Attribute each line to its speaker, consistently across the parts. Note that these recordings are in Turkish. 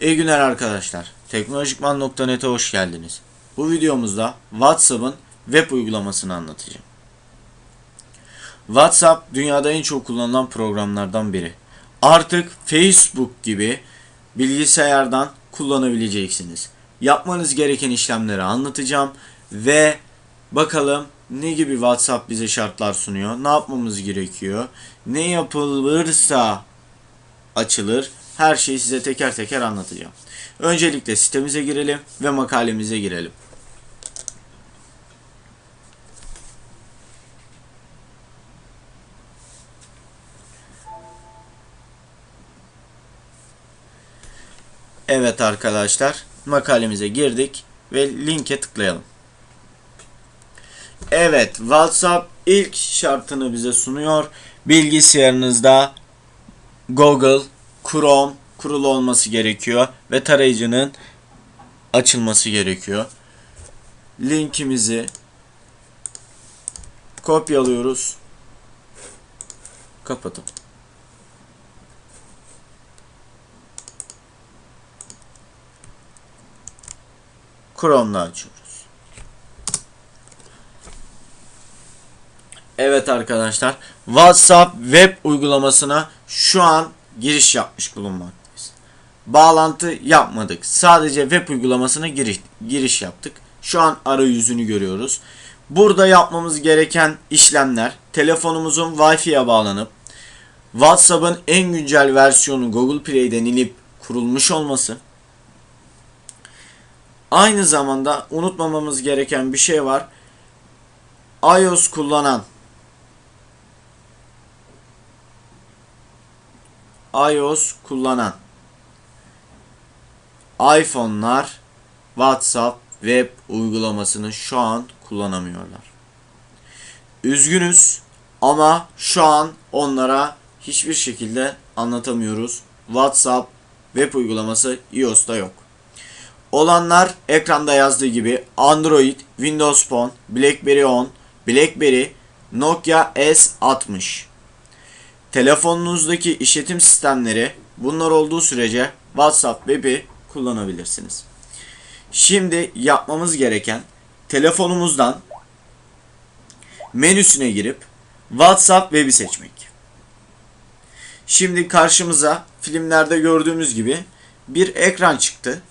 Speaker 1: İyi günler arkadaşlar. Teknolojikman.net'e hoş geldiniz. Bu videomuzda WhatsApp'ın web uygulamasını anlatacağım. WhatsApp dünyada en çok kullanılan programlardan biri. Artık Facebook gibi bilgisayardan kullanabileceksiniz. Yapmanız gereken işlemleri anlatacağım ve bakalım ne gibi WhatsApp bize şartlar sunuyor, ne yapmamız gerekiyor, ne yapılırsa açılır. Her şeyi size teker teker anlatacağım. Öncelikle sitemize girelim ve makalemize girelim. Evet arkadaşlar, makalemize girdik ve linke tıklayalım. Evet, WhatsApp ilk şartını bize sunuyor. Bilgisayarınızda Google, Chrome kurulu olması gerekiyor ve tarayıcının açılması gerekiyor. Linkimizi kopyalıyoruz. Kapatıp Chrome'la açıyoruz. Evet arkadaşlar, WhatsApp web uygulamasına şu an giriş yapmış bulunmaktayız. Bağlantı yapmadık. Sadece web uygulamasına giriş, giriş yaptık. Şu an arayüzünü görüyoruz. Burada yapmamız gereken işlemler telefonumuzun Wi-Fi'ye bağlanıp WhatsApp'ın en güncel versiyonu Google Play'den inip kurulmuş olması. Aynı zamanda unutmamamız gereken bir şey var. iOS kullanan iOS kullanan iPhone'lar WhatsApp web uygulamasını şu an kullanamıyorlar. Üzgünüz ama şu an onlara hiçbir şekilde anlatamıyoruz. WhatsApp web uygulaması iOS'ta yok. Olanlar ekranda yazdığı gibi Android, Windows Phone, BlackBerry 10, BlackBerry, Nokia S60. Telefonunuzdaki işletim sistemleri bunlar olduğu sürece WhatsApp web'i kullanabilirsiniz. Şimdi yapmamız gereken telefonumuzdan menüsüne girip WhatsApp web'i seçmek. Şimdi karşımıza filmlerde gördüğümüz gibi bir ekran çıktı.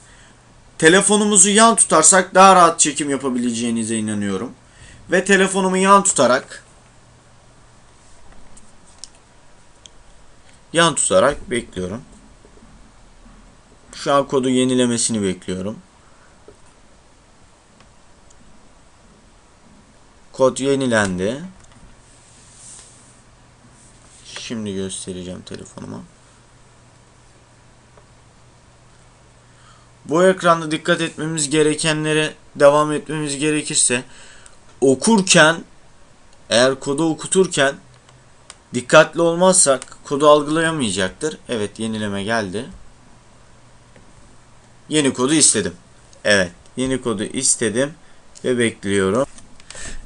Speaker 1: Telefonumuzu yan tutarsak daha rahat çekim yapabileceğinize inanıyorum. Ve telefonumu yan tutarak yan tutarak bekliyorum. Şu an kodu yenilemesini bekliyorum. Kod yenilendi. Şimdi göstereceğim telefonuma. Bu ekranda dikkat etmemiz gerekenlere devam etmemiz gerekirse okurken eğer kodu okuturken dikkatli olmazsak kodu algılayamayacaktır. Evet yenileme geldi. Yeni kodu istedim. Evet yeni kodu istedim ve bekliyorum.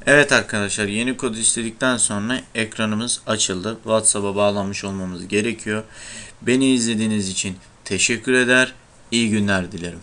Speaker 1: Evet arkadaşlar yeni kodu istedikten sonra ekranımız açıldı. WhatsApp'a bağlanmış olmamız gerekiyor. Beni izlediğiniz için teşekkür eder. İyi günler dilerim.